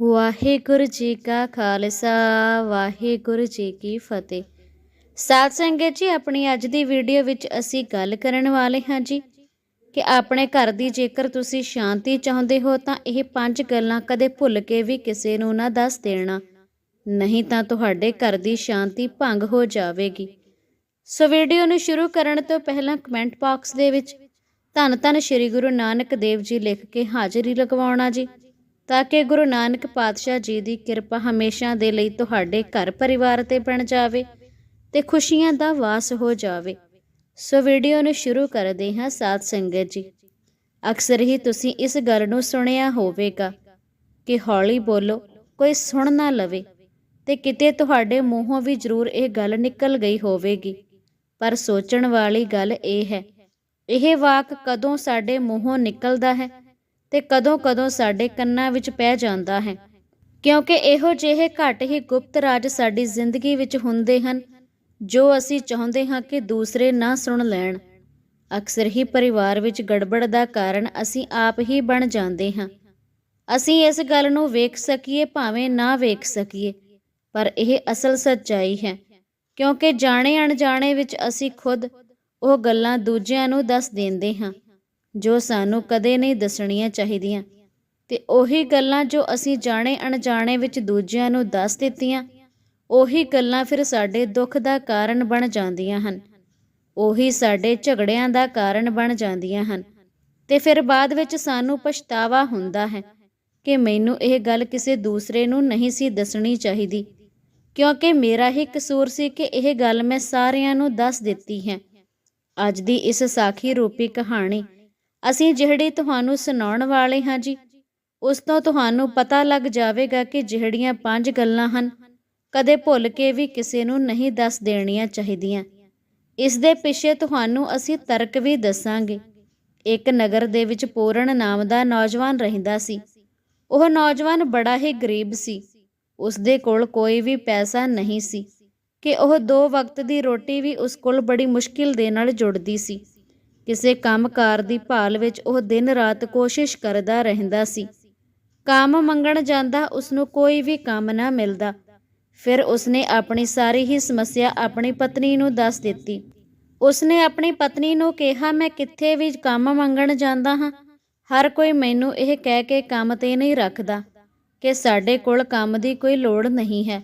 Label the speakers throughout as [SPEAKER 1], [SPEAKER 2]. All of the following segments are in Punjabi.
[SPEAKER 1] ਵਾਹਿਗੁਰੂ ਜੀ ਕਾ ਖਾਲਸਾ, ਵਾਹਿਗੁਰੂ ਜੀ ਕੀ ਫਤਿਹ। ਸਾਧ ਸੰਗਤ ਜੀ, ਆਪਣੀ ਅੱਜ ਦੀ ਵੀਡੀਓ ਵਿੱਚ ਅਸੀਂ ਗੱਲ ਕਰਨ ਵਾਲੇ ਹਾਂ ਜੀ ਕਿ ਆਪਣੇ ਘਰ ਦੀ ਜੇਕਰ ਤੁਸੀਂ ਸ਼ਾਂਤੀ ਚਾਹੁੰਦੇ ਹੋ ਤਾਂ ਇਹ ਪੰਜ ਗੱਲਾਂ ਕਦੇ ਭੁੱਲ ਕੇ ਵੀ ਕਿਸੇ ਨੂੰ ਨਾ ਦੱਸ ਦੇਣਾ। ਨਹੀਂ ਤਾਂ ਤੁਹਾਡੇ ਘਰ ਦੀ ਸ਼ਾਂਤੀ ਭੰਗ ਹੋ ਜਾਵੇਗੀ। ਸੋ ਵੀਡੀਓ ਨੂੰ ਸ਼ੁਰੂ ਕਰਨ ਤੋਂ ਪਹਿਲਾਂ ਕਮੈਂਟ ਬਾਕਸ ਦੇ ਵਿੱਚ ਧੰਨ ਧੰਨ ਸ੍ਰੀ ਗੁਰੂ ਨਾਨਕ ਦੇਵ ਜੀ ਲਿਖ ਕੇ ਹਾਜ਼ਰੀ ਲਗਵਾਉਣਾ ਜੀ। ਤਾਂ ਕਿ ਗੁਰੂ ਨਾਨਕ ਪਾਤਸ਼ਾਹ ਜੀ ਦੀ ਕਿਰਪਾ ਹਮੇਸ਼ਾ ਦੇ ਲਈ ਤੁਹਾਡੇ ਘਰ ਪਰਿਵਾਰ ਤੇ ਬਣ ਜਾਵੇ ਤੇ ਖੁਸ਼ੀਆਂ ਦਾ ਵਾਸ ਹੋ ਜਾਵੇ। ਸੋ ਵੀਡੀਓ ਨੂੰ ਸ਼ੁਰੂ ਕਰਦੇ ਹਾਂ ਸਾਧ ਸੰਗਤ ਜੀ। ਅਕਸਰ ਹੀ ਤੁਸੀਂ ਇਸ ਗੱਲ ਨੂੰ ਸੁਣਿਆ ਹੋਵੇਗਾ ਕਿ ਹੌਲੀ ਬੋਲੋ, ਕੋਈ ਸੁਣ ਨਾ ਲਵੇ ਤੇ ਕਿਤੇ ਤੁਹਾਡੇ ਮੂੰਹੋਂ ਵੀ ਜ਼ਰੂਰ ਇਹ ਗੱਲ ਨਿਕਲ ਗਈ ਹੋਵੇਗੀ। ਪਰ ਸੋਚਣ ਵਾਲੀ ਗੱਲ ਇਹ ਹੈ, ਇਹ ਵਾਕ ਕਦੋਂ ਸਾਡੇ ਮੂੰਹੋਂ ਨਿਕਲਦਾ ਹੈ? ਤੇ ਕਦੋਂ-ਕਦੋਂ ਸਾਡੇ ਕੰਨਾਂ ਵਿੱਚ ਪੈ ਜਾਂਦਾ ਹੈ। ਕਿਉਂਕਿ ਇਹੋ ਜਿਹੇ ਘੱਟ ਹੀ ਗੁਪਤ ਰਾਜ ਸਾਡੀ ਜ਼ਿੰਦਗੀ ਵਿੱਚ ਹੁੰਦੇ ਹਨ, ਜੋ ਅਸੀਂ ਚਾਹੁੰਦੇ ਹਾਂ ਕਿ ਦੂਸਰੇ ਨਾ ਸੁਣ ਲੈਣ। ਅਕਸਰ ਹੀ ਪਰਿਵਾਰ ਵਿੱਚ ਗੜਬੜ ਦਾ ਕਾਰਨ ਅਸੀਂ ਆਪ ਹੀ ਬਣ ਜਾਂਦੇ ਹਾਂ। ਅਸੀਂ ਇਸ ਗੱਲ ਨੂੰ ਵੇਖ ਸਕੀਏ, ਭਾਵੇਂ ਨਾ ਵੇਖ ਸਕੀਏ, ਪਰ ਇਹ ਅਸਲ ਸੱਚਾਈ ਹੈ। ਕਿਉਂਕਿ ਜਾਣੇ ਅਣਜਾਣੇ ਵਿੱਚ ਅਸੀਂ ਖੁਦ ਉਹ ਗੱਲਾਂ ਦੂਜਿਆਂ ਨੂੰ ਦੱਸ ਦਿੰਦੇ ਹਾਂ। ਜੋ ਸਾਨੂੰ ਕਦੇ ਨਹੀਂ ਦੱਸਣੀਆਂ ਚਾਹੀਦੀਆਂ। ਤੇ ਉਹੀ ਗੱਲਾਂ ਜੋ ਅਸੀਂ ਜਾਣੇ ਅਣਜਾਣੇ ਵਿੱਚ ਦੂਜਿਆਂ ਨੂੰ ਦੱਸ ਦਿੱਤੀਆਂ, ਉਹੀ ਗੱਲਾਂ ਫਿਰ ਸਾਡੇ ਦੁੱਖ ਦਾ ਕਾਰਨ ਬਣ ਜਾਂਦੀਆਂ ਹਨ। ਉਹੀ ਸਾਡੇ ਝਗੜਿਆਂ ਦਾ ਕਾਰਨ ਬਣ ਜਾਂਦੀਆਂ ਹਨ। ਤੇ ਫਿਰ ਬਾਅਦ ਵਿੱਚ ਸਾਨੂੰ ਪਛਤਾਵਾ ਹੁੰਦਾ ਹੈ ਕਿ ਮੈਨੂੰ ਇਹ ਗੱਲ ਕਿਸੇ ਦੂਸਰੇ ਨੂੰ ਨਹੀਂ ਸੀ ਦੱਸਣੀ ਚਾਹੀਦੀ, ਕਿਉਂਕਿ ਮੇਰਾ ਹੀ ਕਸੂਰ ਸੀ ਕਿ ਇਹ ਗੱਲ ਮੈਂ ਸਾਰਿਆਂ ਨੂੰ ਦੱਸ ਦਿੱਤੀ ਹੈ। ਅੱਜ ਦੀ ਇਸ ਸਾਖੀ ਰੂਪੀ ਕਹਾਣੀ ਅਸੀਂ ਜਿਹੜੇ ਤੁਹਾਨੂੰ ਸੁਣਾਉਣ ਵਾਲੇ ਹਾਂ ਜੀ, ਉਸ ਤੋਂ ਤੁਹਾਨੂੰ ਪਤਾ ਲੱਗ ਜਾਵੇਗਾ ਕਿ ਜਿਹੜੀਆਂ ਪੰਜ ਗੱਲਾਂ ਹਨ, ਕਦੇ ਭੁੱਲ ਕੇ ਵੀ ਕਿਸੇ ਨੂੰ ਨਹੀਂ ਦੱਸ ਦੇਣੀਆਂ ਚਾਹੀਦੀਆਂ। ਇਸ ਦੇ ਪਿੱਛੇ ਤੁਹਾਨੂੰ ਅਸੀਂ ਤਰਕ ਵੀ ਦੱਸਾਂਗੇ। ਇੱਕ ਨਗਰ ਦੇ ਵਿੱਚ ਪੂਰਨ ਨਾਮ ਦਾ ਨੌਜਵਾਨ ਰਹਿੰਦਾ ਸੀ। ਉਹ ਨੌਜਵਾਨ ਬੜਾ ਹੀ ਗਰੀਬ ਸੀ। ਉਸ ਦੇ ਕੋਲ ਕੋਈ ਵੀ ਪੈਸਾ ਨਹੀਂ ਸੀ ਕਿ ਉਹ ਦੋ ਵਕਤ ਦੀ ਰੋਟੀ ਵੀ ਉਸ ਕੋਲ ਬੜੀ ਮੁਸ਼ਕਿਲ ਦੇ ਨਾਲ ਜੁੜਦੀ ਸੀ। ਕਿਸੇ ਕੰਮਕਾਰ ਦੀ ਭਾਲ ਵਿੱਚ ਉਹ ਦਿਨ ਰਾਤ ਕੋਸ਼ਿਸ਼ ਕਰਦਾ ਰਹਿੰਦਾ ਸੀ। ਕੰਮ ਮੰਗਣ ਜਾਂਦਾ ਉਸ ਨੂੰ ਕੋਈ ਵੀ ਕੰਮ ਨਾ ਮਿਲਦਾ। ਫਿਰ ਉਸਨੇ ਆਪਣੀ ਸਾਰੀ ਹੀ ਸਮੱਸਿਆ ਆਪਣੀ ਪਤਨੀ ਨੂੰ ਦੱਸ ਦਿੱਤੀ। ਉਸਨੇ ਆਪਣੀ ਪਤਨੀ ਨੂੰ ਕਿਹਾ, ਮੈਂ ਕਿੱਥੇ ਵੀ ਕੰਮ ਮੰਗਣ ਜਾਂਦਾ ਹਾਂ। ਹਰ ਕੋਈ ਮੈਨੂੰ ਇਹ ਕਹਿ ਕੇ ਕੰਮ ਤੇ ਨਹੀਂ ਰੱਖਦਾ ਕਿ ਸਾਡੇ ਕੋਲ ਕੰਮ ਦੀ ਕੋਈ ਲੋੜ ਨਹੀਂ ਹੈ।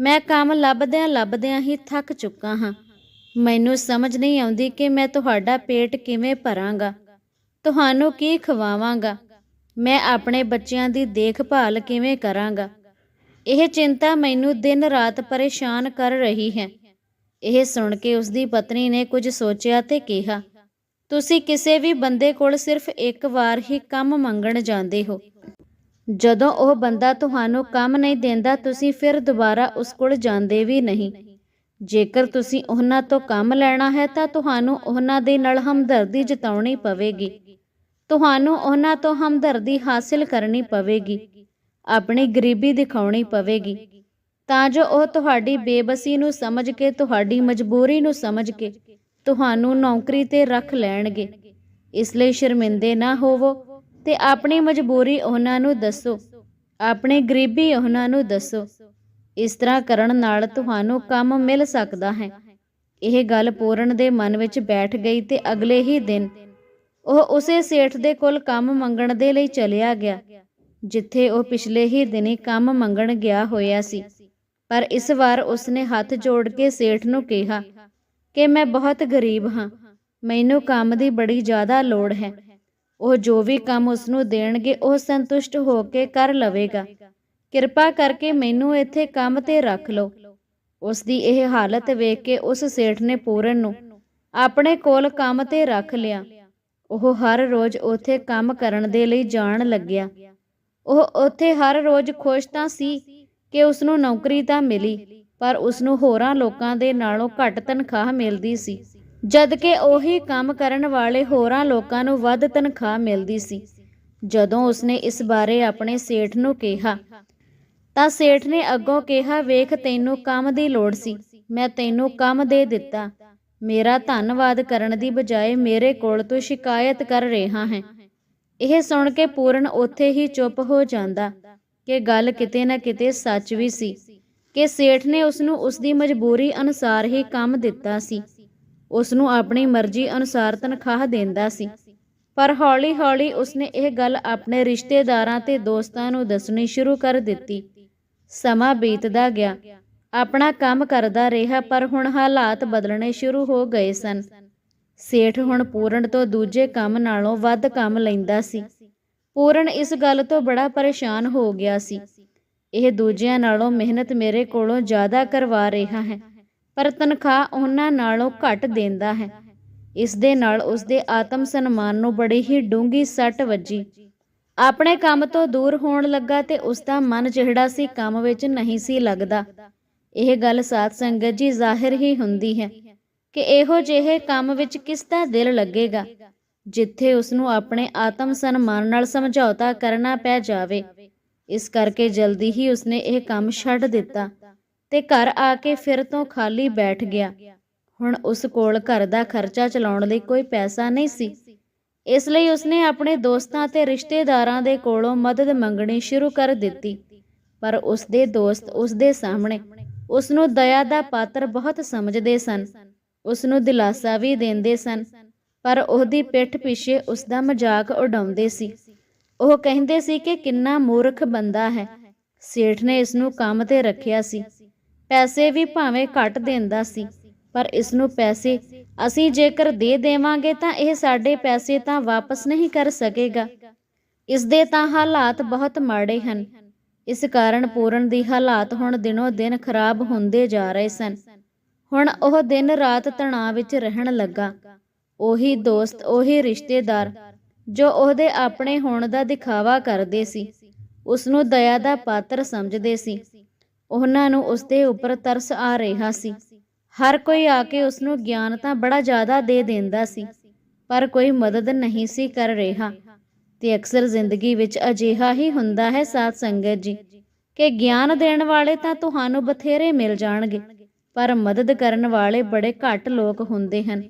[SPEAKER 1] ਮੈਂ ਕੰਮ ਲੱਭਦਿਆਂ ਲੱਭਦਿਆਂ ਹੀ ਥੱਕ ਚੁੱਕਾ ਹਾਂ। ਮੈਨੂੰ ਸਮਝ ਨਹੀਂ ਆਉਂਦੀ ਕਿ ਮੈਂ ਤੁਹਾਡਾ ਪੇਟ ਕਿਵੇਂ ਭਰਾਂਗਾ। ਤੁਹਾਨੂੰ ਕੀ ਖਵਾਵਾਂਗਾ। ਮੈਂ ਆਪਣੇ ਬੱਚਿਆਂ ਦੀ ਦੇਖਭਾਲ ਕਿਵੇਂ ਕਰਾਂਗਾ। ਇਹ ਚਿੰਤਾ ਮੈਨੂੰ ਦਿਨ ਰਾਤ ਪਰੇਸ਼ਾਨ ਕਰ ਰਹੀ ਹੈ। ਇਹ ਸੁਣ ਕੇ ਉਸ ਦੀ ਪਤਨੀ ਨੇ ਕੁਝ ਸੋਚਿਆ ਤੇ ਕਿਹਾ, ਤੁਸੀਂ ਕਿਸੇ ਵੀ ਬੰਦੇ ਕੋਲ ਸਿਰਫ ਇੱਕ ਵਾਰ ਹੀ ਕੰਮ ਮੰਗਣ ਜਾਂਦੇ ਹੋ। ਜਦੋਂ ਉਹ ਬੰਦਾ ਤੁਹਾਨੂੰ ਕੰਮ ਨਹੀਂ ਦਿੰਦਾ, ਤੁਸੀਂ ਫਿਰ ਦੁਬਾਰਾ ਉਸ ਕੋਲ ਜਾਂਦੇ ਵੀ ਨਹੀਂ। ਜੇਕਰ ਤੁਸੀਂ ਉਹਨਾਂ ਤੋਂ ਕੰਮ ਲੈਣਾ ਹੈ ਤਾਂ ਤੁਹਾਨੂੰ ਉਹਨਾਂ ਦੇ ਨਾਲ ਹਮਦਰਦੀ ਜਤਾਉਣੀ ਪਵੇਗੀ। ਤੁਹਾਨੂੰ ਉਹਨਾਂ ਤੋਂ ਹਮਦਰਦੀ ਹਾਸਿਲ ਕਰਨੀ ਪਵੇਗੀ। ਆਪਣੀ ਗਰੀਬੀ ਦਿਖਾਉਣੀ ਪਵੇਗੀ। ਤਾਂ ਜੋ ਉਹ ਤੁਹਾਡੀ ਬੇਬਸੀ ਨੂੰ ਸਮਝ ਕੇ, ਤੁਹਾਡੀ ਮਜਬੂਰੀ ਨੂੰ ਸਮਝ ਕੇ ਤੁਹਾਨੂੰ ਨੌਕਰੀ ਤੇ ਰੱਖ ਲੈਣਗੇ। ਇਸ ਲਈ ਸ਼ਰਮਿੰਦੇ ਨਾ ਹੋਵੋ ਤੇ ਆਪਣੀ ਮਜਬੂਰੀ ਉਹਨਾਂ ਨੂੰ ਦੱਸੋ। ਆਪਣੀ ਗਰੀਬੀ ਉਹਨਾਂ ਨੂੰ ਦੱਸੋ। ਇਸ ਤਰ੍ਹਾਂ ਕਰਨ ਨਾਲ ਤੁਹਾਨੂੰ ਕੰਮ ਮਿਲ ਸਕਦਾ ਹੈ। ਇਹ ਗੱਲ ਪੂਰਨ ਦੇ ਮਨ ਵਿੱਚ ਬੈਠ ਗਈ ਤੇ ਅਗਲੇ ਹੀ ਦਿਨ ਉਹ ਉਸੇ ਸੇਠ ਦੇ ਕੋਲ ਕੰਮ ਮੰਗਣ ਦੇ ਲਈ ਚਲਿਆ ਗਿਆ। ਜਿੱਥੇ ਉਹ ਪਿਛਲੇ ਹੀ ਦਿਨੀ ਕੰਮ ਮੰਗਣ ਗਿਆ ਹੋਇਆ ਸੀ। ਪਰ ਇਸ ਵਾਰ ਉਸਨੇ ਹੱਥ ਜੋੜ ਕੇ ਸੇਠ ਨੂੰ ਕਿਹਾ ਕਿ ਮੈਂ ਬਹੁਤ ਗਰੀਬ ਹਾਂ। ਮੈਨੂੰ ਕੰਮ ਦੀ ਬੜੀ ਜ਼ਿਆਦਾ ਲੋੜ ਹੈ। ਉਹ ਜੋ ਵੀ ਕੰਮ ਉਸ ਨੂੰ ਦੇਣਗੇ ਉਹ ਸੰਤੁਸ਼ਟ ਹੋ ਕੇ ਕਰ ਲਵੇਗਾ। ਕਿਰਪਾ ਕਰਕੇ ਮੈਨੂੰ ਇੱਥੇ ਕੰਮ ਤੇ ਰੱਖ ਲਓ। ਉਸ ਦੀ ਇਹ ਹਾਲਤ ਵੇਖ ਕੇ ਉਸ ਸੇਠ ਨੇ ਪੂਰਨ ਨੂੰ ਆਪਣੇ ਕੋਲ ਕੰਮ ਤੇ ਰੱਖ ਲਿਆ। ਉਹ ਹਰ ਰੋਜ਼ ਉੱਥੇ ਕੰਮ ਕਰਨ ਦੇ ਲਈ ਜਾਣ ਲੱਗਿਆ। ਉਹ ਉੱਥੇ ਹਰ ਰੋਜ਼ ਖੁਸ਼ ਤਾਂ ਸੀ ਕਿ ਉਸ ਨੂੰ ਨੌਕਰੀ ਤਾਂ ਮਿਲੀ, ਪਰ ਉਸ ਨੂੰ ਹੋਰਾਂ ਲੋਕਾਂ ਦੇ ਨਾਲੋਂ ਘੱਟ ਤਨਖਾਹ ਮਿਲਦੀ ਸੀ ਜਦ ਕਿ ਉਹੀ ਕੰਮ ਕਰਨ ਵਾਲੇ ਹੋਰਾਂ ਲੋਕਾਂ ਨੂੰ ਵੱਧ ਤਨਖਾਹ ਮਿਲਦੀ ਸੀ। ਜਦੋਂ ਉਸਨੇ ਇਸ ਬਾਰੇ ਆਪਣੇ ਸੇਠ ਨੂੰ ਕਿਹਾ ਤਾਂ ਸੇਠ ਨੇ ਅੱਗੋਂ ਕਿਹਾ, ਵੇਖ, ਤੈਨੂੰ ਕੰਮ ਦੀ ਲੋੜ ਸੀ। ਮੈਂ ਤੈਨੂੰ ਕੰਮ ਦੇ ਦਿੱਤਾ। ਮੇਰਾ ਧੰਨਵਾਦ ਕਰਨ ਦੀ ਬਜਾਏ ਮੇਰੇ ਕੋਲ ਤੂੰ ਸ਼ਿਕਾਇਤ ਕਰ ਰਿਹਾ ਹੈ। ਇਹ ਸੁਣ ਕੇ ਪੂਰਨ ਉੱਥੇ ਹੀ ਚੁੱਪ ਹੋ ਜਾਂਦਾ ਕਿ ਗੱਲ ਕਿਤੇ ਨਾ ਕਿਤੇ ਸੱਚ ਵੀ ਸੀ ਕਿ ਸੇਠ ਨੇ ਉਸ ਨੂੰ ਉਸ ਦੀ ਮਜਬੂਰੀ ਅਨੁਸਾਰ ਹੀ ਕੰਮ ਦਿੱਤਾ ਸੀ। ਉਸ ਨੂੰ ਆਪਣੀ ਮਰਜ਼ੀ ਅਨੁਸਾਰ ਤਨਖਾਹ ਦਿੰਦਾ ਸੀ। ਪਰ ਹੌਲੀ-ਹੌਲੀ ਉਸਨੇ ਇਹ ਗੱਲ ਆਪਣੇ ਰਿਸ਼ਤੇਦਾਰਾਂ ਤੇ ਦੋਸਤਾਂ ਨੂੰ ਦੱਸਣੀ ਸ਼ੁਰੂ ਕਰ ਦਿੱਤੀ। ਸਮਾਂ ਬੀਤਦਾ ਗਿਆ। ਆਪਣਾ ਕੰਮ ਕਰਦਾ ਰਿਹਾ, ਪਰ ਹੁਣ ਹਾਲਾਤ ਬਦਲਣੇ ਸ਼ੁਰੂ ਹੋ ਗਏ ਸਨ। ਸੇਠ ਹੁਣ ਪੂਰਨ ਤੋਂ ਦੂਜੇ ਕੰਮ ਨਾਲੋਂ ਵੱਧ ਕੰਮ ਲੈਂਦਾ ਸੀ। ਪੂਰਨ ਇਸ ਗੱਲ ਤੋਂ ਬੜਾ ਪਰੇਸ਼ਾਨ ਹੋ ਗਿਆ ਸੀ। ਇਹ ਦੂਜਿਆਂ ਨਾਲੋਂ ਮਿਹਨਤ ਮੇਰੇ ਕੋਲੋਂ ਜ਼ਿਆਦਾ ਕਰਵਾ ਰਿਹਾ ਹੈ, ਪਰ ਤਨਖਾਹ ਉਹਨਾਂ ਨਾਲੋਂ ਘੱਟ ਦਿੰਦਾ ਹੈ। ਇਸ ਦੇ ਨਾਲ ਉਸ ਦੇ ਆਤਮ ਸਨਮਾਨ ਨੂੰ ਬੜੀ ਹੀ ਡੂੰਗੀ ਸੱਟ ਵੱਜੀ। ਆਪਣੇ ਕੰਮ ਤੋਂ ਦੂਰ ਹੋਣ ਲੱਗਾ ਤੇ ਉਸ ਦਾ ਮਨ ਜਿਹੜਾ ਸੀ ਕੰਮ ਵਿੱਚ ਨਹੀਂ ਸੀ ਲੱਗਦਾ। ਇਹ ਗੱਲ ਸਾਧ ਸੰਗਤ ਜੀ ਜ਼ਾਹਿਰ ਹੀ ਹੁੰਦੀ ਹੈ ਕਿ ਇਹੋ ਜਿਹੇ ਕੰਮ ਵਿੱਚ ਕਿਸ ਦਾ ਦਿਲ ਲੱਗੇਗਾ, ਜਿੱਥੇ ਉਸ ਨੂੰ ਆਪਣੇ ਆਤਮ ਸਨਮਾਨ ਨਾਲ ਸਮਝੌਤਾ ਕਰਨਾ ਪੈ ਜਾਵੇ। ਇਸ ਕਰਕੇ ਜਲਦੀ ਹੀ ਉਸਨੇ ਇਹ ਕੰਮ ਛੱਡ ਦਿੱਤਾ ਤੇ ਘਰ ਆ ਕੇ ਫਿਰ ਤੋਂ ਖਾਲੀ ਬੈਠ ਗਿਆ। ਹੁਣ ਉਸ ਕੋਲ ਘਰ ਦਾ ਖਰਚਾ ਚਲਾਉਣ ਲਈ ਕੋਈ ਪੈਸਾ ਨਹੀਂ ਸੀ। ਇਸ ਲਈ ਉਸਨੇ ਆਪਣੇ ਦੋਸਤਾਂ ਤੇ ਰਿਸ਼ਤੇਦਾਰਾਂ ਦੇ ਕੋਲੋਂ ਮਦਦ ਮੰਗਣੀ ਸ਼ੁਰੂ ਕਰ ਦਿੱਤੀ। ਪਰ ਉਸਦੇ ਦੋਸਤ ਉਸਦੇ ਸਾਹਮਣੇ ਉਸ ਨੂੰ ਦਇਆ ਦਾ ਪਾਤਰ ਬਹੁਤ ਸਮਝਦੇ ਸਨ। ਉਸ ਨੂੰ ਦਿਲਾਸਾ ਵੀ ਦਿੰਦੇ ਸਨ, ਪਰ ਉਹਦੀ ਪਿੱਠ ਪਿੱਛੇ ਉਸ ਦਾ ਮਜ਼ਾਕ ਉਡਾਉਂਦੇ ਸੀ। ਉਹ ਕਹਿੰਦੇ ਸੀ ਕਿ ਕਿੰਨਾ ਮੂਰਖ ਬੰਦਾ ਹੈ। ਸੇਠ ਨੇ ਇਸ ਨੂੰ ਕੰਮ ਤੇ ਰੱਖਿਆ ਸੀ। ਪੈਸੇ ਵੀ ਭਾਵੇਂ ਘੱਟ ਦਿੰਦਾ ਸੀ। ਪਰ ਇਸ ਨੂੰ ਪੈਸੇ ਅਸੀਂ ਜੇਕਰ ਦੇ ਦੇਵਾਂਗੇ ਤਾਂ ਇਹ ਸਾਡੇ ਪੈਸੇ ਤਾਂ ਵਾਪਸ ਨਹੀਂ ਕਰ ਸਕੇਗਾ। ਇਸ ਦੇ ਤਾਂ ਹਾਲਾਤ ਬਹੁਤ ਮਾੜੇ ਹਨ। ਇਸ ਕਾਰਨ ਪੂਰਨ ਦੀ ਹਾਲਾਤ ਹੁਣ ਦਿਨੋ ਦਿਨ ਖਰਾਬ ਹੁੰਦੇ ਜਾ ਰਹੇ ਸਨ। ਹੁਣ ਉਹ ਦਿਨ ਰਾਤ ਤਣਾਅ ਵਿੱਚ ਰਹਿਣ ਲੱਗਾ। ਉਹੀ ਦੋਸਤ, ਉਹੀ ਰਿਸ਼ਤੇਦਾਰ ਜੋ ਉਹਦੇ ਆਪਣੇ ਹੋਣ ਦਾ ਦਿਖਾਵਾ ਕਰਦੇ ਸੀ। ਉਸ ਨੂੰ ਦਇਆ ਦਾ ਪਾਤਰ ਸਮਝਦੇ ਸੀ। ਉਹਨਾਂ ਨੂੰ ਉਸ ਦੇ ਉੱਪਰ ਤਰਸ ਆ ਰਿਹਾ ਸੀ। ਹਰ ਕੋਈ ਆ ਕੇ ਉਸ ਨੂੰ ਗਿਆਨ ਤਾਂ ਬੜਾ ਜ਼ਿਆਦਾ ਦੇ ਦਿੰਦਾ ਸੀ, ਪਰ ਕੋਈ ਮਦਦ ਨਹੀਂ ਸੀ ਕਰ ਰਿਹਾ। ਤੇ ਅਕਸਰ ਜ਼ਿੰਦਗੀ ਵਿੱਚ ਅਜਿਹਾ ਹੀ ਹੁੰਦਾ ਹੈ ਸਾਧ ਸੰਗਤ ਜੀ, ਕਿ ਗਿਆਨ ਦੇਣ ਵਾਲੇ ਤਾਂ ਤੁਹਾਨੂੰ ਬਥੇਰੇ ਮਿਲ ਜਾਣਗੇ, ਪਰ ਮਦਦ ਕਰਨ ਵਾਲੇ ਬੜੇ ਘੱਟ ਲੋਕ ਹੁੰਦੇ ਹਨ,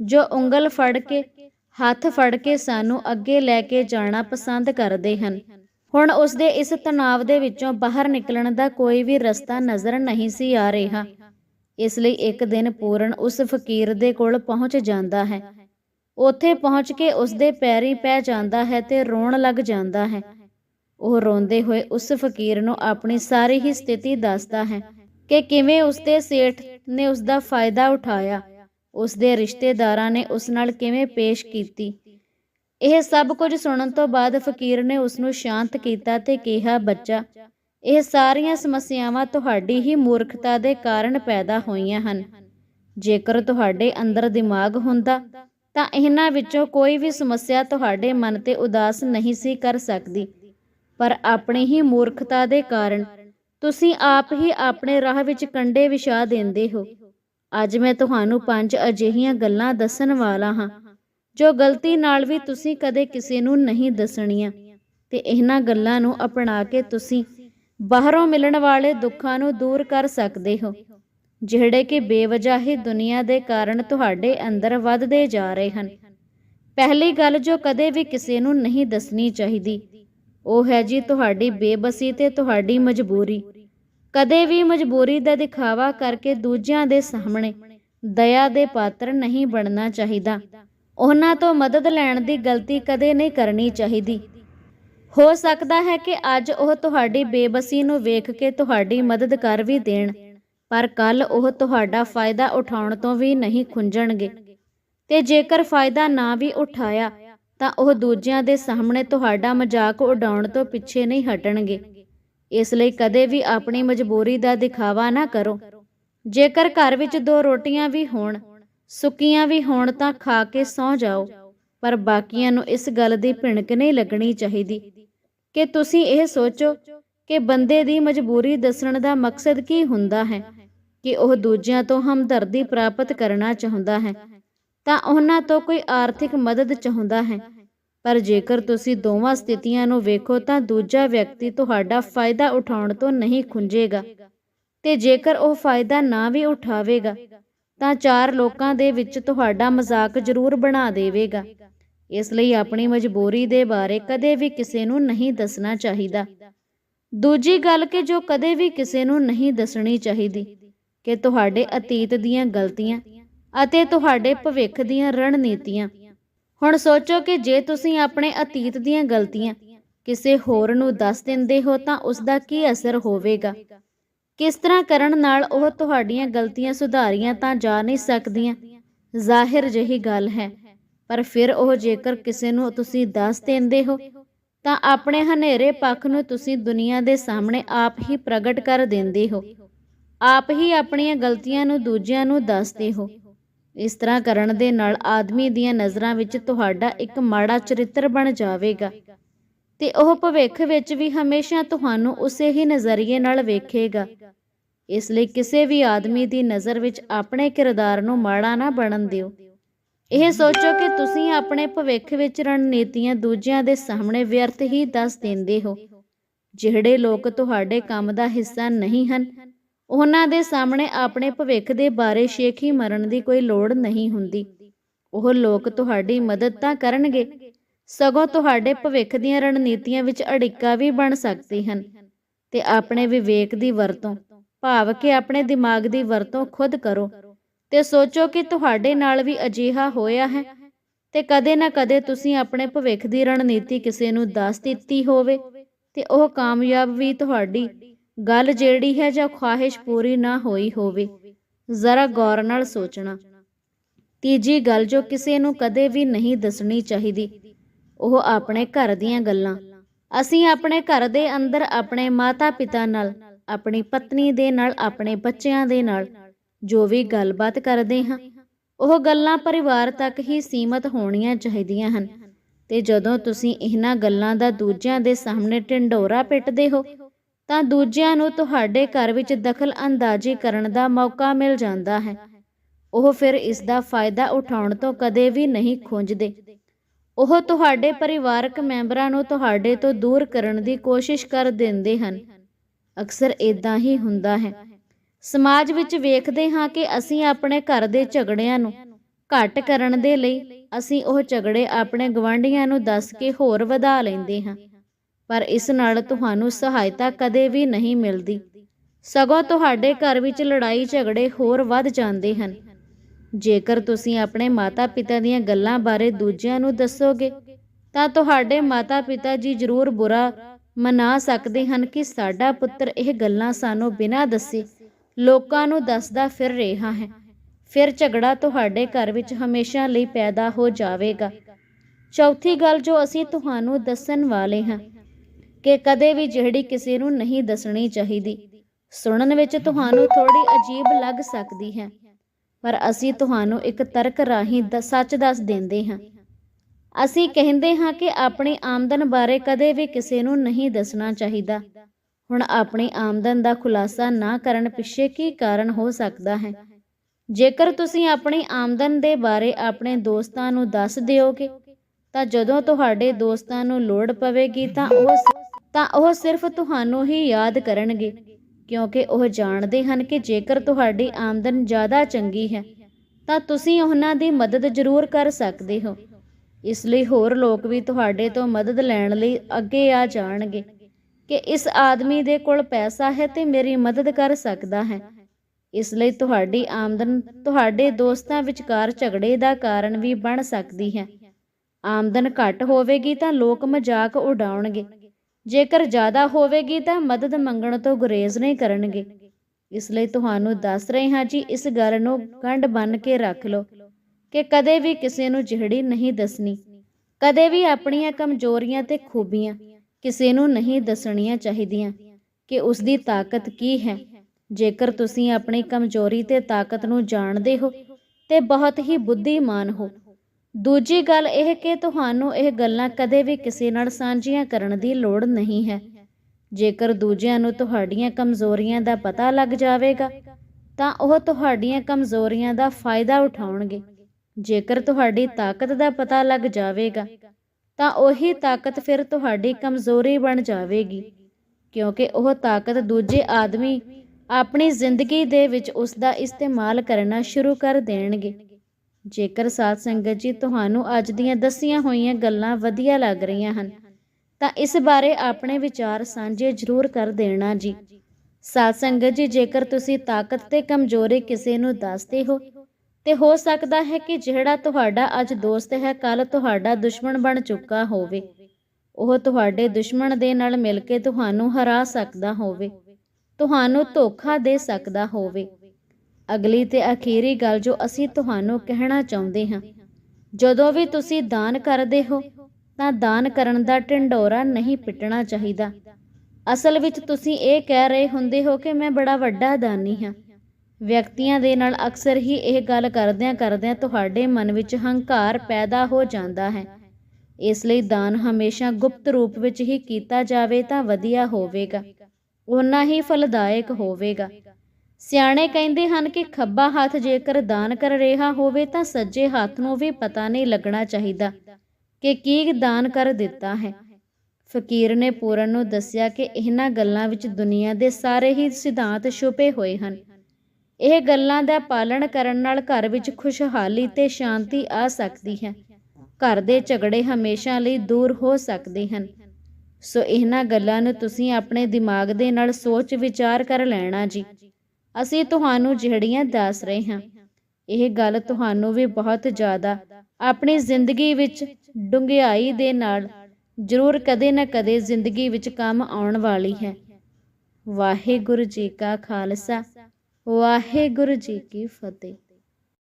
[SPEAKER 1] ਜੋ ਉਂਗਲ ਫੜ ਕੇ, ਹੱਥ ਫੜ ਕੇ ਸਾਨੂੰ ਅੱਗੇ ਲੈ ਕੇ ਜਾਣਾ ਪਸੰਦ ਕਰਦੇ ਹਨ। ਹੁਣ ਉਸ ਦੇ ਇਸ ਤਣਾਵ ਦੇ ਵਿੱਚੋਂ ਬਾਹਰ ਨਿਕਲਣ ਦਾ ਕੋਈ ਵੀ ਰਸਤਾ ਨਜ਼ਰ ਨਹੀਂ ਸੀ ਆ ਰਿਹਾ। ਇਸ ਲਈ ਇੱਕ ਦਿਨ ਪੂਰਨ ਉਸ ਫਕੀਰ ਦੇ ਕੋਲ ਪਹੁੰਚ ਜਾਂਦਾ ਹੈ। ਉੱਥੇ ਪਹੁੰਚ ਕੇ ਉਸ ਦੇ ਪੈਰੀ ਪੈ ਜਾਂਦਾ ਹੈ ਤੇ ਰੋਣ ਲੱਗ ਜਾਂਦਾ ਹੈ। ਉਹ ਰੋਂਦੇ ਹੋਏ ਉਸ ਫਕੀਰ ਨੂੰ ਆਪਣੀ ਸਾਰੀ ਹੀ ਸਥਿਤੀ ਦੱਸਦਾ ਹੈ ਕਿ ਕਿਵੇਂ ਉਸ ਦੇ ਸੇਠ ਨੇ ਉਸ ਦਾ ਫਾਇਦਾ ਉਠਾਇਆ ਉਸ ਦੇ ਰਿਸ਼ਤੇਦਾਰਾਂ ਨੇ ਉਸ ਨਾਲ ਕਿਵੇਂ ਪੇਸ਼ ਕੀਤੀ। ਇਹ ਸਭ ਕੁਝ ਸੁਣਨ ਤੋਂ ਬਾਅਦ ਫਕੀਰ ਨੇ ਉਸ ਨੂੰ ਸ਼ਾਂਤ ਕੀਤਾ ਤੇ ਕਿਹਾ, ਬੱਚਾ ਇਹ ਸਾਰੀਆਂ ਸਮੱਸਿਆਵਾਂ ਤੁਹਾਡੀ ਹੀ ਮੂਰਖਤਾ ਦੇ ਕਾਰਨ ਪੈਦਾ ਹੋਈਆਂ ਹਨ। ਜੇਕਰ ਤੁਹਾਡੇ ਅੰਦਰ ਦਿਮਾਗ ਹੁੰਦਾ, ਤਾਂ ਇਹਨਾਂ ਵਿੱਚੋਂ ਕੋਈ ਵੀ ਸਮੱਸਿਆ ਤੁਹਾਡੇ ਮਨ ਤੇ ਉਦਾਸ ਨਹੀਂ ਸੀ ਕਰ ਸਕਦੀ। ਪਰ ਆਪਣੀ ਹੀ ਮੂਰਖਤਾ ਦੇ ਕਾਰਨ ਤੁਸੀਂ ਆਪ ਹੀ ਆਪਣੇ ਰਾਹ ਵਿੱਚ ਕੰਡੇ ਵਿਛਾ ਦਿੰਦੇ ਹੋ। ਅੱਜ ਮੈਂ ਤੁਹਾਨੂੰ ਪੰਜ ਅਜਿਹੀਆਂ ਗੱਲਾਂ ਦੱਸਣ ਵਾਲਾ ਹਾਂ, ਜੋ ਗਲਤੀ ਨਾਲ ਵੀ ਤੁਸੀਂ ਕਦੇ ਕਿਸੇ ਨੂੰ ਨਹੀਂ ਦੱਸਣੀਆਂ, ਤੇ ਇਹਨਾਂ ਗੱਲਾਂ ਨੂੰ ਅਪਣਾ ਕੇ ਤੁਸੀਂ ਬਾਹਰੋਂ ਮਿਲਣ ਵਾਲੇ ਦੁੱਖਾਂ ਨੂੰ ਦੂਰ ਕਰ ਸਕਦੇ ਹੋ, ਜਿਹੜੇ ਕਿ ਬੇਵਜ੍ਹਾ ਦੁਨੀਆ ਦੇ ਕਾਰਨ ਤੁਹਾਡੇ ਅੰਦਰ ਵੱਧਦੇ ਜਾ ਰਹੇ ਹਨ। ਪਹਿਲੀ ਗੱਲ ਜੋ ਕਦੇ ਵੀ ਕਿਸੇ ਨੂੰ ਨਹੀਂ ਦੱਸਣੀ ਚਾਹੀਦੀ, ਉਹ ਹੈ ਜੀ ਤੁਹਾਡੀ ਬੇਬਸੀ ਤੇ ਤੁਹਾਡੀ ਮਜਬੂਰੀ। ਕਦੇ ਵੀ ਮਜਬੂਰੀ ਦਾ ਦਿਖਾਵਾ ਕਰਕੇ ਦੂਜਿਆਂ ਦੇ ਸਾਹਮਣੇ ਦਇਆ ਦੇ ਪਾਤਰ ਨਹੀਂ ਬਣਨਾ ਚਾਹੀਦਾ। ਉਹਨਾਂ ਤੋਂ ਮਦਦ ਲੈਣ ਦੀ ਗਲਤੀ ਕਦੇ ਨਹੀਂ ਕਰਨੀ ਚਾਹੀਦੀ। ਹੋ ਸਕਦਾ ਹੈ ਕਿ ਅੱਜ ਉਹ ਤੁਹਾਡੀ ਬੇਬਸੀ ਨੂੰ ਵੇਖ ਕੇ ਤੁਹਾਡੀ ਮਦਦ ਕਰ ਵੀ ਦੇਣ, ਪਰ ਕੱਲ ਉਹ ਤੁਹਾਡਾ ਫਾਇਦਾ ਉਠਾਉਣ ਤੋਂ ਵੀ ਨਹੀਂ ਖੁੰਝਣਗੇ। ਤੇ ਜੇਕਰ ਫਾਇਦਾ ਨਾ ਵੀ ਉਠਾਇਆ, ਤਾਂ ਉਹ ਦੂਜਿਆਂ ਦੇ ਸਾਹਮਣੇ ਤੁਹਾਡਾ ਮਜ਼ਾਕ ਉਡਾਉਣ ਤੋਂ ਪਿੱਛੇ ਨਹੀਂ ਹਟਣਗੇ। ਇਸ ਲਈ ਕਦੇ ਵੀ ਆਪਣੀ ਮਜਬੂਰੀ ਦਾ ਦਿਖਾਵਾ ਨਾ ਕਰੋ। ਜੇਕਰ ਘਰ ਵਿੱਚ ਦੋ ਰੋਟੀਆਂ ਵੀ ਹੋਣ, ਸੁੱਕੀਆਂ ਵੀ ਹੋਣ ਤਾਂ ਖਾ ਕੇ ਸੌਂ ਜਾਓ, ਪਰ ਬਾਕੀਆਂ ਨੂੰ ਇਸ ਗੱਲ ਦੀ ਭਿਣਕ ਨਹੀਂ ਲੱਗਣੀ ਚਾਹੀਦੀ। ਕਿ ਤੁਸੀਂ ਇਹ ਸੋਚੋ ਕਿ ਬੰਦੇ ਦੀ ਮਜਬੂਰੀ ਦੱਸਣ ਦਾ ਮਕਸਦ ਕੀ ਹੁੰਦਾ ਹੈ? ਕਿ ਉਹ ਦੂਜਿਆਂ ਤੋਂ ਹਮਦਰਦੀ ਪ੍ਰਾਪਤ ਕਰਨਾ ਚਾਹੁੰਦਾ ਹੈ, ਤਾਂ ਉਹਨਾਂ ਤੋਂ ਕੋਈ ਆਰਥਿਕ ਮਦਦ ਚਾਹੁੰਦਾ ਹੈ। ਪਰ ਜੇਕਰ ਤੁਸੀਂ ਦੋਵਾਂ ਸਥਿਤੀਆਂ ਨੂੰ ਵੇਖੋ, ਤਾਂ ਦੂਜਾ ਵਿਅਕਤੀ ਤੁਹਾਡਾ ਫਾਇਦਾ ਉਠਾਉਣ ਤੋਂ ਨਹੀਂ ਖੁੰਝੇਗਾ। ਤੇ ਜੇਕਰ ਉਹ ਫਾਇਦਾ ਨਾ ਵੀ ਉਠਾਵੇਗਾ, ਤਾਂ ਚਾਰ ਲੋਕਾਂ ਦੇ ਵਿੱਚ ਤੁਹਾਡਾ ਮਜ਼ਾਕ ਜ਼ਰੂਰ ਬਣਾ ਦੇਵੇਗਾ। ਇਸ ਲਈ ਆਪਣੀ ਮਜਬੂਰੀ ਦੇ ਬਾਰੇ ਕਦੇ ਵੀ ਕਿਸੇ ਨੂੰ ਨਹੀਂ ਦੱਸਣਾ ਚਾਹੀਦਾ। ਦੂਜੀ ਗੱਲ ਕਿ ਜੋ ਕਦੇ ਵੀ ਕਿਸੇ ਨੂੰ ਨਹੀਂ ਦੱਸਣੀ ਚਾਹੀਦੀ, ਕਿ ਤੁਹਾਡੇ ਅਤੀਤ ਦੀਆਂ ਗਲਤੀਆਂ ਅਤੇ ਤੁਹਾਡੇ ਭਵਿੱਖ ਦੀਆਂ ਰਣਨੀਤੀਆਂ। ਹੁਣ ਸੋਚੋ ਕਿ ਜੇ ਤੁਸੀਂ ਆਪਣੇ ਅਤੀਤ ਦੀਆਂ ਗਲਤੀਆਂ ਕਿਸੇ ਹੋਰ ਨੂੰ ਦੱਸ ਦਿੰਦੇ ਹੋ ਤਾਂ ਉਸ ਦਾ ਕੀ ਅਸਰ ਹੋਵੇਗਾ? ਕਿਸ ਤਰ੍ਹਾਂ ਕਰਨ ਨਾਲ ਉਹ ਤੁਹਾਡੀਆਂ ਗਲਤੀਆਂ ਸੁਧਾਰੀਆਂ ਤਾਂ ਜਾ ਨਹੀਂ ਸਕਦੀਆਂ? ਜ਼ਾਹਿਰ ਜਿਹੀ ਗੱਲ ਹੈ। ਪਰ ਫਿਰ ਉਹ ਜੇਕਰ ਕਿਸੇ ਨੂੰ ਤੁਸੀਂ ਦੱਸ ਦਿੰਦੇ ਹੋ, ਤਾਂ ਆਪਣੇ ਹਨੇਰੇ ਪੱਖ ਨੂੰ ਤੁਸੀਂ ਦੁਨੀਆ ਦੇ ਸਾਹਮਣੇ ਆਪ ਹੀ ਪ੍ਰਗਟ ਕਰ ਦਿੰਦੇ ਹੋ। ਆਪ ਹੀ ਆਪਣੀਆਂ ਗਲਤੀਆਂ ਨੂੰ ਦੂਜਿਆਂ ਨੂੰ ਦੱਸਦੇ ਹੋ। ਇਸ ਤਰ੍ਹਾਂ ਕਰਨ ਦੇ ਨਾਲ ਆਦਮੀ ਦੀਆਂ ਨਜ਼ਰਾਂ ਵਿੱਚ ਤੁਹਾਡਾ ਇੱਕ ਮਾੜਾ ਚਰਿੱਤਰ ਬਣ ਜਾਵੇਗਾ। ਤੇ ਉਹ ਭਵਿੱਖ ਵਿੱਚ ਵੀ ਹਮੇਸ਼ਾ ਤੁਹਾਨੂੰ ਉਸੇ ਹੀ ਨਜ਼ਰੀਏ ਨਾਲ ਵੇਖੇਗਾ। ਇਸ ਲਈ ਕਿਸੇ ਵੀ ਆਦਮੀ ਦੀ ਨਜ਼ਰ ਵਿੱਚ ਆਪਣੇ ਕਿਰਦਾਰ ਨੂੰ ਮਾੜਾ ਨਾ ਬਣਨ ਦਿਓ। ਇਹ ਸੋਚੋ ਕਿ ਤੁਸੀਂ ਆਪਣੇ ਭਵਿੱਖ ਵਿੱਚ ਰਣਨੀਤੀਆਂ ਦੂਜਿਆਂ ਦੇ ਸਾਹਮਣੇ ਵਿਅਰਥ ਹੀ ਦੱਸ ਦਿੰਦੇ ਹੋ। ਜਿਹੜੇ ਲੋਕ ਤੁਹਾਡੇ ਕੰਮ ਦਾ ਹਿੱਸਾ ਨਹੀਂ ਹਨ, ਉਹਨਾਂ ਦੇ ਸਾਹਮਣੇ ਆਪਣੇ ਭਵਿੱਖ ਦੇ ਬਾਰੇ ਸ਼ੇਖੀ ਮਰਨ ਦੀ ਕੋਈ ਲੋੜ ਨਹੀਂ ਹੁੰਦੀ। ਉਹ ਲੋਕ ਤੁਹਾਡੀ ਮਦਦ ਤਾਂ ਕਰਨਗੇ, ਸਗੋਂ ਤੁਹਾਡੇ ਭਵਿੱਖ ਦੀਆਂ ਰਣਨੀਤੀਆਂ ਵਿੱਚ ਅੜਿੱਕਾ ਵੀ ਬਣ ਸਕਦੇ ਹਨ ਤੇ ਆਪਣੇ ਵਿਵੇਕ ਦੀ ਵਰਤੋਂ, ਭਾਵ ਕਿ ਆਪਣੇ ਦਿਮਾਗ ਦੀ ਵਰਤੋਂ ਖੁਦ ਕਰੋ। ਤੇ ਸੋਚੋ ਕਿ ਤੁਹਾਡੇ ਨਾਲ ਵੀ ਅਜਿਹਾ ਹੋਇਆ ਹੈ ਤੇ ਕਦੇ ਨਾ ਕਦੇ ਤੁਸੀਂ ਆਪਣੇ ਭਵਿੱਖ ਦੀ ਰਣਨੀਤੀ ਕਿਸੇ ਨੂੰ ਦੱਸ ਦਿੱਤੀ ਹੋਵੇ ਤੇ ਉਹ ਕਾਮਯਾਬ ਵੀ ਤੁਹਾਡੀ ਗੱਲ ਜਿਹੜੀ ਹੈ ਜਾਂ ਖੁਆਇਸ਼ ਪੂਰੀ ਨਾ ਹੋਈ ਹੋਵੇ। ਜ਼ਰਾ ਗੌਰ ਨਾਲ ਸੋਚਣਾ। ਤੀਜੀ ਗੱਲ ਜੋ ਕਿਸੇ ਨੂੰ ਕਦੇ ਵੀ ਨਹੀਂ ਦੱਸਣੀ ਚਾਹੀਦੀ, ਉਹ ਆਪਣੇ ਘਰ ਦੀਆਂ ਗੱਲਾਂ। ਅਸੀਂ ਆਪਣੇ ਘਰ ਦੇ ਅੰਦਰ ਆਪਣੇ ਮਾਤਾ-ਪਿਤਾ ਨਾਲ, ਆਪਣੀ ਪਤਨੀ ਦੇ ਨਾਲ, ਆਪਣੇ ਬੱਚਿਆਂ ਦੇ ਨਾਲ ਜੋ ਵੀ ਗੱਲਬਾਤ ਕਰਦੇ ਹਾਂ, ਉਹ ਗੱਲਾਂ ਪਰਿਵਾਰ ਤੱਕ ਹੀ ਸੀਮਤ ਹੋਣੀਆਂ ਚਾਹੀਦੀਆਂ ਹਨ। ਤੇ ਜਦੋਂ ਤੁਸੀਂ ਇਹਨਾਂ ਗੱਲਾਂ ਦਾ ਦੂਜਿਆਂ ਦੇ ਸਾਹਮਣੇ ਢਿੰਡੋਰਾ ਪਿੱਟਦੇ ਹੋ, ਤਾਂ ਦੂਜਿਆਂ ਨੂੰ ਤੁਹਾਡੇ ਘਰ ਵਿੱਚ ਦਖਲ ਅੰਦਾਜ਼ੀ ਕਰਨ ਦਾ ਮੌਕਾ ਮਿਲ ਜਾਂਦਾ ਹੈ। ਉਹ ਫਿਰ ਇਸ ਦਾ ਫਾਇਦਾ ਉਠਾਉਣ ਤੋਂ ਕਦੇ ਵੀ ਨਹੀਂ ਖੁੰਝਦੇ। ਉਹ ਤੁਹਾਡੇ ਪਰਿਵਾਰਕ ਮੈਂਬਰਾਂ ਨੂੰ ਤੁਹਾਡੇ ਤੋਂ ਦੂਰ ਕਰਨ ਦੀ ਕੋਸ਼ਿਸ਼ ਕਰ ਦਿੰਦੇ ਹਨ। ਅਕਸਰ ਇਦਾਂ ਹੀ ਹੁੰਦਾ ਹੈ। ਸਮਾਜ ਵਿੱਚ ਵੇਖਦੇ ਹਾਂ ਕਿ ਅਸੀਂ ਆਪਣੇ ਘਰ ਦੇ ਝਗੜਿਆਂ ਨੂੰ ਘੱਟ ਕਰਨ ਦੇ ਲਈ ਅਸੀਂ ਉਹ ਝਗੜੇ ਆਪਣੇ ਗਵਾਂਢੀਆਂ ਨੂੰ ਦੱਸ ਕੇ ਹੋਰ ਵਧਾ ਲੈਂਦੇ ਹਾਂ। ਪਰ ਇਸ ਨਾਲ ਤੁਹਾਨੂੰ ਸਹਾਇਤਾ ਕਦੇ ਵੀ ਨਹੀਂ ਮਿਲਦੀ। ਸਗੋਂ ਤੁਹਾਡੇ ਘਰ ਵਿੱਚ ਲੜਾਈ ਝਗੜੇ ਹੋਰ ਵੱਧ ਜਾਂਦੇ ਹਨ। ਜੇਕਰ ਤੁਸੀਂ ਆਪਣੇ ਮਾਤਾ-ਪਿਤਾ ਦੀਆਂ ਗੱਲਾਂ ਬਾਰੇ ਦੂਜਿਆਂ ਨੂੰ ਦੱਸੋਗੇ, ਤਾਂ ਤੁਹਾਡੇ ਮਾਤਾ-ਪਿਤਾ ਜੀ ਜ਼ਰੂਰ ਬੁਰਾ ਮਨਾ ਸਕਦੇ ਹਨ ਕਿ ਸਾਡਾ ਪੁੱਤਰ ਇਹ ਗੱਲਾਂ ਸਾਨੂੰ ਬਿਨਾਂ ਦੱਸੇ ਲੋਕਾਂ ਨੂੰ ਦੱਸਦਾ ਫਿਰ ਰਿਹਾ ਹੈ। ਫਿਰ ਝਗੜਾ ਤੁਹਾਡੇ ਘਰ ਵਿੱਚ ਹਮੇਸ਼ਾ ਲਈ ਪੈਦਾ ਹੋ ਜਾਵੇਗਾ। ਚੌਥੀ ਗੱਲ ਜੋ ਅਸੀਂ ਤੁਹਾਨੂੰ ਦੱਸਣ ਵਾਲੇ ਹਾਂ, ਕਿ ਕਦੇ ਵੀ ਜਿਹੜੀ ਕਿਸੇ ਨੂੰ ਨਹੀਂ ਦੱਸਣੀ ਚਾਹੀਦੀ, ਸੁਣਨ ਵਿੱਚ ਤੁਹਾਨੂੰ ਥੋੜੀ ਅਜੀਬ ਲੱਗ ਸਕਦੀ ਹੈ, ਪਰ ਅਸੀਂ ਤੁਹਾਨੂੰ ਇੱਕ ਤਰਕ ਰਾਹੀਂ ਦ, ਸੱਚ ਦੱਸ ਦਿੰਦੇ ਹਾਂ। ਅਸੀਂ ਕਹਿੰਦੇ ਹਾਂ ਕਿ ਆਪਣੀ ਆਮਦਨ ਬਾਰੇ ਕਦੇ ਵੀ ਕਿਸੇ ਨੂੰ ਨਹੀਂ ਦੱਸਣਾ ਚਾਹੀਦਾ। ਹੁਣ ਆਪਣੀ ਆਮਦਨ ਦਾ ਖੁਲਾਸਾ ਨਾ ਕਰਨ ਪਿੱਛੇ ਕੀ ਕਾਰਨ ਹੋ ਸਕਦਾ ਹੈ? ਜੇਕਰ ਤੁਸੀਂ ਆਪਣੀ ਆਮਦਨ ਦੇ ਬਾਰੇ ਆਪਣੇ ਦੋਸਤਾਂ ਨੂੰ ਦੱਸ ਦਿਓਗੇ, ਤਾਂ ਜਦੋਂ ਤੁਹਾਡੇ ਦੋਸਤਾਂ ਨੂੰ ਲੋੜ ਪਵੇਗੀ ਤਾਂ ਉਹ ਤਾਂ ਉਹ ਸਿਰਫ ਤੁਹਾਨੂੰ ਹੀ ਯਾਦ ਕਰਨਗੇ, ਕਿਉਂਕਿ ਉਹ ਜਾਣਦੇ ਹਨ ਕਿ ਜੇਕਰ ਤੁਹਾਡੀ ਆਮਦਨ ਜ਼ਿਆਦਾ ਚੰਗੀ ਹੈ, ਤਾਂ ਤੁਸੀਂ ਉਹਨਾਂ ਦੀ ਮਦਦ ਜ਼ਰੂਰ ਕਰ ਸਕਦੇ ਹੋ। ਇਸ ਲਈ ਹੋਰ ਲੋਕ ਵੀ ਤੁਹਾਡੇ ਤੋਂ ਮਦਦ ਲੈਣ ਲਈ ਅੱਗੇ ਆ ਜਾਣਗੇ। ਕਿ ਇਸ ਆਦਮੀ ਦੇ ਕੋਲ ਪੈਸਾ ਹੈ ਤੇ ਮੇਰੀ ਮਦਦ ਕਰ ਸਕਦਾ ਹੈ। ਇਸ ਲਈ ਤੁਹਾਡੀ ਆਮਦਨ ਤੁਹਾਡੇ ਦੋਸਤਾਂ ਵਿਚਕਾਰ ਝਗੜੇ ਦਾ ਕਾਰਨ ਵੀ ਬਣ ਸਕਦੀ ਹੈ। ਆਮਦਨ ਘੱਟ ਹੋਵੇਗੀ ਤਾਂ ਲੋਕ ਮਜ਼ਾਕ ਉਡਾਉਣਗੇ। ਜੇਕਰ ਜ਼ਿਆਦਾ ਹੋਵੇਗੀ ਤਾਂ ਮਦਦ ਮੰਗਣ ਤੋਂ ਗੁਰੇਜ਼ ਨਹੀਂ ਕਰਨਗੇ। ਇਸ ਲਈ ਤੁਹਾਨੂੰ ਦੱਸ ਰਹੇ ਹਾਂ ਜੀ, ਇਸ ਗੱਲ ਨੂੰ ਗੰਢ ਬੰਨ ਕੇ ਰੱਖ ਲਓ ਕਿ ਕਦੇ ਵੀ ਕਿਸੇ ਨੂੰ ਜਿਹੜੀ ਨਹੀਂ ਦੱਸਣੀ। ਕਦੇ ਵੀ ਆਪਣੀਆਂ ਕਮਜ਼ੋਰੀਆਂ ਤੇ ਖੂਬੀਆਂ। ਕਿਸੇ ਨੂੰ ਨਹੀਂ ਦੱਸਣੀਆਂ ਚਾਹੀਦੀਆਂ ਕਿ ਉਸ ਦੀ ਤਾਕਤ ਕੀ ਹੈ। ਜੇਕਰ ਤੁਸੀਂ ਆਪਣੀ ਕਮਜ਼ੋਰੀ ਤੇ ਤਾਕਤ ਨੂੰ ਜਾਣਦੇ ਹੋ ਤੇ ਬਹੁਤ ਹੀ ਬੁੱਧੀਮਾਨ ਹੋ। ਦੂਜੀ ਗੱਲ ਇਹ ਕਿ ਤੁਹਾਨੂੰ ਇਹ ਗੱਲਾਂ ਕਦੇ ਵੀ ਕਿਸੇ ਨਾਲ ਸਾਂਝੀਆਂ ਕਰਨ ਦੀ ਲੋੜ ਨਹੀਂ ਹੈ। ਜੇਕਰ ਦੂਜਿਆਂ ਨੂੰ ਤੁਹਾਡੀਆਂ ਕਮਜ਼ੋਰੀਆਂ ਦਾ ਪਤਾ ਲੱਗ ਜਾਵੇਗਾ, ਤਾਂ ਉਹ ਤੁਹਾਡੀਆਂ ਕਮਜ਼ੋਰੀਆਂ ਦਾ ਫਾਇਦਾ ਉਠਾਉਣਗੇ। ਜੇਕਰ ਤੁਹਾਡੀ ਤਾਕਤ ਦਾ ਪਤਾ ਲੱਗ ਜਾਵੇਗਾ ਤਾਂ ਉਹੀ ਤਾਕਤ ਫਿਰ ਤੁਹਾਡੀ ਕਮਜ਼ੋਰੀ ਬਣ ਜਾਵੇਗੀ, ਕਿਉਂਕਿ ਉਹ ਤਾਕਤ ਦੂਜੇ ਆਦਮੀ ਆਪਣੀ ਜ਼ਿੰਦਗੀ ਦੇ ਵਿੱਚ ਉਸ ਦਾ ਇਸਤੇਮਾਲ ਕਰਨਾ ਸ਼ੁਰੂ ਕਰ ਦੇਣਗੇ। ਜੇਕਰ ਸਾਧ ਸੰਗਤ ਜੀ ਤੁਹਾਨੂੰ ਅੱਜ ਦੀਆਂ ਦੱਸੀਆਂ ਹੋਈਆਂ ਗੱਲਾਂ ਵਧੀਆ ਲੱਗ ਰਹੀਆਂ ਹਨ, ਤਾਂ ਇਸ ਬਾਰੇ ਆਪਣੇ ਵਿਚਾਰ ਸਾਂਝੇ ਜ਼ਰੂਰ ਕਰ ਦੇਣਾ ਜੀ। ਸਾਧ ਸੰਗਤ ਜੀ, ਜੇਕਰ ਤੁਸੀਂ ਤਾਕਤ ਤੇ ਕਮਜ਼ੋਰੀ ਕਿਸੇ ਨੂੰ ਦੱਸਦੇ ਹੋ ਤੇ ਹੋ ਸਕਦਾ ਹੈ ਕਿ ਜਿਹੜਾ ਤੁਹਾਡਾ ਅੱਜ ਦੋਸਤ ਹੈ ਕੱਲ ਤੁਹਾਡਾ ਦੁਸ਼ਮਣ ਬਣ ਚੁੱਕਾ ਹੋਵੇ। ਉਹ ਤੁਹਾਡੇ ਦੁਸ਼ਮਣ ਦੇ ਨਾਲ ਮਿਲ ਕੇ ਤੁਹਾਨੂੰ ਹਰਾ ਸਕਦਾ ਹੋਵੇ, ਤੁਹਾਨੂੰ ਧੋਖਾ ਦੇ ਸਕਦਾ ਹੋਵੇ। ਅਗਲੀ ਤੇ ਅਖੀਰੀ ਗੱਲ ਜੋ ਅਸੀਂ ਤੁਹਾਨੂੰ ਕਹਿਣਾ ਚਾਹੁੰਦੇ ਹਾਂ, ਜਦੋਂ ਵੀ ਤੁਸੀਂ ਦਾਨ ਕਰਦੇ ਹੋ, ਤਾਂ ਦਾਨ ਕਰਨ ਦਾ ਢਿੰਡੋਰਾ ਨਹੀਂ ਪਿੱਟਣਾ ਚਾਹੀਦਾ। ਅਸਲ ਵਿੱਚ ਤੁਸੀਂ ਇਹ ਕਹਿ ਰਹੇ ਹੁੰਦੇ ਹੋ ਕਿ ਮੈਂ ਬੜਾ ਵੱਡਾ ਦਾਨੀ ਹਾਂ। ਵਿਅਕਤੀਆਂ ਦੇ ਨਾਲ ਅਕਸਰ ਹੀ ਇਹ ਗੱਲ ਕਰਦਿਆਂ ਕਰਦਿਆਂ ਤੁਹਾਡੇ ਮਨ ਵਿੱਚ ਹੰਕਾਰ ਪੈਦਾ ਹੋ ਜਾਂਦਾ ਹੈ। ਇਸ ਲਈ ਦਾਨ ਹਮੇਸ਼ਾ ਗੁਪਤ ਰੂਪ ਵਿੱਚ ਹੀ ਕੀਤਾ ਜਾਵੇ ਤਾਂ ਵਧੀਆ ਹੋਵੇਗਾ। ਉਨਾ ਹੀ ਫਲਦਾਇਕ ਹੋਵੇਗਾ। ਸਿਆਣੇ ਕਹਿੰਦੇ ਹਨ ਕਿ ਖੱਬਾ ਹੱਥ ਜੇਕਰ ਦਾਨ ਕਰ ਰਿਹਾ ਹੋਵੇ ਤਾਂ ਸੱਜੇ ਹੱਥ ਨੂੰ ਵੀ ਪਤਾ ਨਹੀਂ ਲੱਗਣਾ ਚਾਹੀਦਾ ਕਿ ਕੀ ਦਾਨ ਕਰ ਦਿੱਤਾ ਹੈ। ਫਕੀਰ ਨੇ ਪੂਰਨ ਨੂੰ ਦੱਸਿਆ ਕਿ ਇਹਨਾਂ ਗੱਲਾਂ ਵਿੱਚ ਦੁਨੀਆ ਦੇ ਸਾਰੇ ਹੀ ਸਿਧਾਂਤ ਛੁਪੇ ਹੋਏ ਹਨ। ਇਹ ਗੱਲਾਂ ਦਾ ਪਾਲਣ ਕਰਨ ਨਾਲ ਘਰ ਵਿੱਚ ਖੁਸ਼ਹਾਲੀ ਤੇ ਸ਼ਾਂਤੀ ਆ ਸਕਦੀ ਹੈ। ਘਰ ਦੇ ਝਗੜੇ ਹਮੇਸ਼ਾ ਲਈ ਦੂਰ ਹੋ ਸਕਦੇ ਹਨ। ਸੋ ਇਹਨਾਂ ਗੱਲਾਂ ਨੂੰ ਤੁਸੀਂ ਆਪਣੇ ਦਿਮਾਗ ਦੇ ਨਾਲ ਸੋਚ ਵਿਚਾਰ ਕਰ ਲੈਣਾ ਜੀ। ਅਸੀਂ ਤੁਹਾਨੂੰ ਜਿਹੜੀਆਂ ਦੱਸ ਰਹੇ ਹਾਂ, ਇਹ ਗੱਲ ਤੁਹਾਨੂੰ ਵੀ ਬਹੁਤ ਜ਼ਿਆਦਾ ਆਪਣੀ ਜ਼ਿੰਦਗੀ ਵਿੱਚ ਡੂੰਘਾਈ ਦੇ ਨਾਲ ਜ਼ਰੂਰ ਕਦੇ ਨਾ ਕਦੇ ਜ਼ਿੰਦਗੀ ਵਿੱਚ ਕੰਮ ਆਉਣ ਵਾਲੀ ਹੈ। ਵਾਹਿਗੁਰੂ ਜੀ ਕਾ ਖਾਲਸਾ। ਵਾਹਿਗੁਰੂ ਜੀ ਕੀ ਫਤਿਹ।